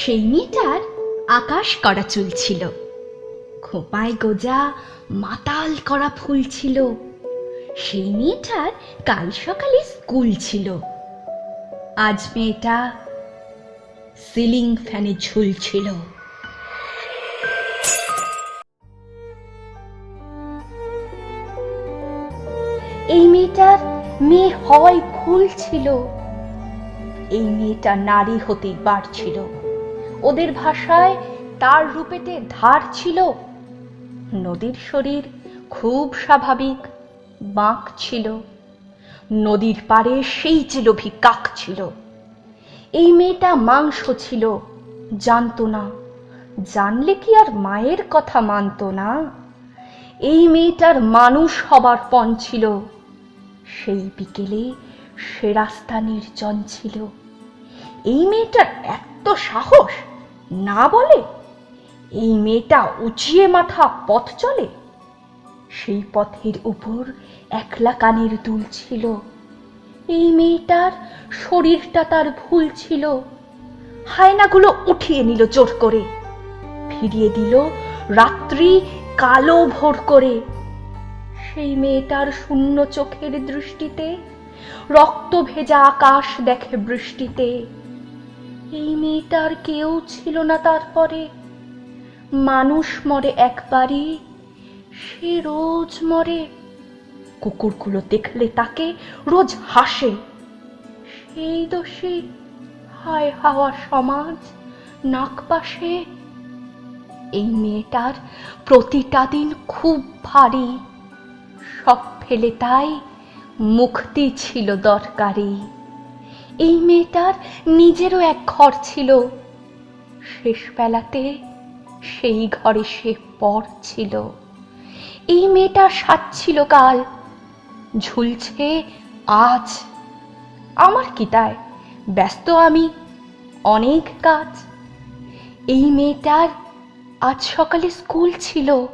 সেই মেয়েটার আকাশ করা চুল ছিল। খোপায় গোজা মাতাল করা ফুল ছিল। সেই মেয়েটার কাল সকালে স্কুল ছিল। আজ মেয়েটা সিলিং ফ্যানে ঝুলছিল এই মেয়েটার মেয়ে হওয়াই ভুল ছিল। এই মেয়েটা নারী হতেই পারছিল। ওদের ভাষায় তার রূপেতে ধার ছিল। নদীর শরীর খুব স্বাভাবিক, বাঁক ছিল। নদীর পাড়ে সেই চেলোভি কাক ছিল। এই মেয়েটা মাংস ছিল, জানতো না। জানলে কি আর মায়ের কথা মানতো না? এই মেয়েটার মানুষ হবার পণ ছিল। সেই বিকেলে সে রাস্তা নির্জন ছিল। এই মেয়েটার এত সাহস না বলে? এই মেয়েটা উঁচিয়ে মাথা পথ চলে। সেই পথের উপর একলা কানের দুল ছিল। এই মেয়েটার শরীরটা তার ভুল ছিল। হায়নাগুলো উঠিয়ে নিল জোর করে। ফিরিয়ে দিল রাত্রি কালো ভোর করে। সেই মেয়েটার শূন্য চোখের দৃষ্টিতে রক্ত ভেজা আকাশ দেখে বৃষ্টিতে। এই মেয়েটার কেউ ছিল না তারপরে। মানুষ মরে একবারই, সে রোজ মরে। কুকুরগুলো দেখলে তাকে রোজ হাসে। সেই দোষী হায় হাওয়া সমাজ, নাক পাশে। এই মেয়েটার প্রতিটা দিন খুব ভারী। সব ফেলে তাই মুক্তি ছিল দরকারি। এই মেয়েটার নিজেরও এক ঘর ছিল। শেষ বেলাতে সেই ঘরে সে পর ছিল। এই মেয়েটা সাচ্ছিল কাল। ঝুলছে আজ। আমার কি তাই? ব্যস্ত আমি। অনেক কাজ। এই মেয়েটার আজ সকালে স্কুল ছিল।